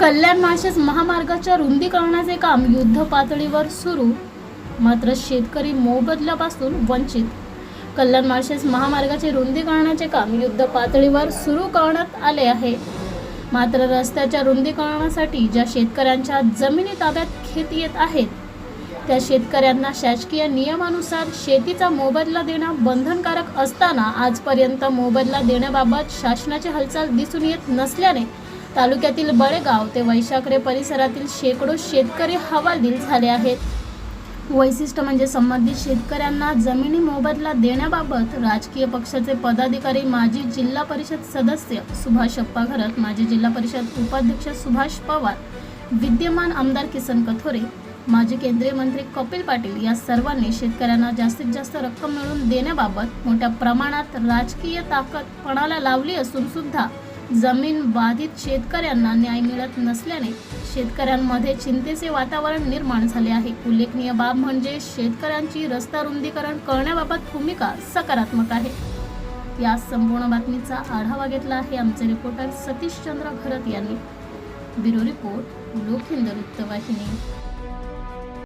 कल्याण नाशेस महामार्गाच्या रुंदीकरणाचे काम युद्ध पातळीवर सुरू. मात्र शेतकरी मोबदल्यापासून वंचित. कल्याण माळशेस महामार्गाचे रुंदीकरणाचे काम युद्ध पातळीवर सुरू करण्यात आले आहे. मात्र रस्त्याच्या रुंदीकरणासाठी ज्या शेतकऱ्यांच्या जमिनी ताब्यात घेत येत आहेत त्या शेतकऱ्यांना शासकीय नियमानुसार शेतीचा मोबदला देणं बंधनकारक असताना आजपर्यंत मोबदला देण्याबाबत शासनाची हालचाल दिसून येत नसल्याने तालुक्यातील बळेगाव ते वैशाखरे परिसरातील शेकडो शेतकरी हवालदिल झाले आहेत. वैशिष्ट्य म्हणजे संबंधित शेतकऱ्यांना जमिनी मोबदला देण्याबाबत राजकीय पक्षाचे पदाधिकारी माजी जिल्हा परिषद सदस्य सुभाष अप्पा घरत माजी जिल्हा परिषद उपाध्यक्ष सुभाष पवार विद्यमान आमदार किसन कथोरे माजी केंद्रीय मंत्री कपिल पाटील या सर्वांनी शेतकऱ्यांना जास्तीत जास्त रक्कम मिळवून देण्याबाबत मोठ्या प्रमाणात राजकीय ताकद पणाला लावली असून सुद्धा जमीन बाधित शेतकऱ्यांना न्याय मिळत नसल्याने शेतकऱ्यांमध्ये चिंतेचे वातावरण निर्माण झाले आहे. उल्लेखनीय बाब म्हणजे शेतकऱ्यांची रस्ता रुंदीकरण करण्याबाबत भूमिका सकारात्मक आहे. या संपूर्ण बातमीचा आढावा घेतला आहे आमचे रिपोर्टर सतीश चंद्र घरत यांनी. ब्युरो रिपोर्ट लोकहिंद वृत्तवाहिनी.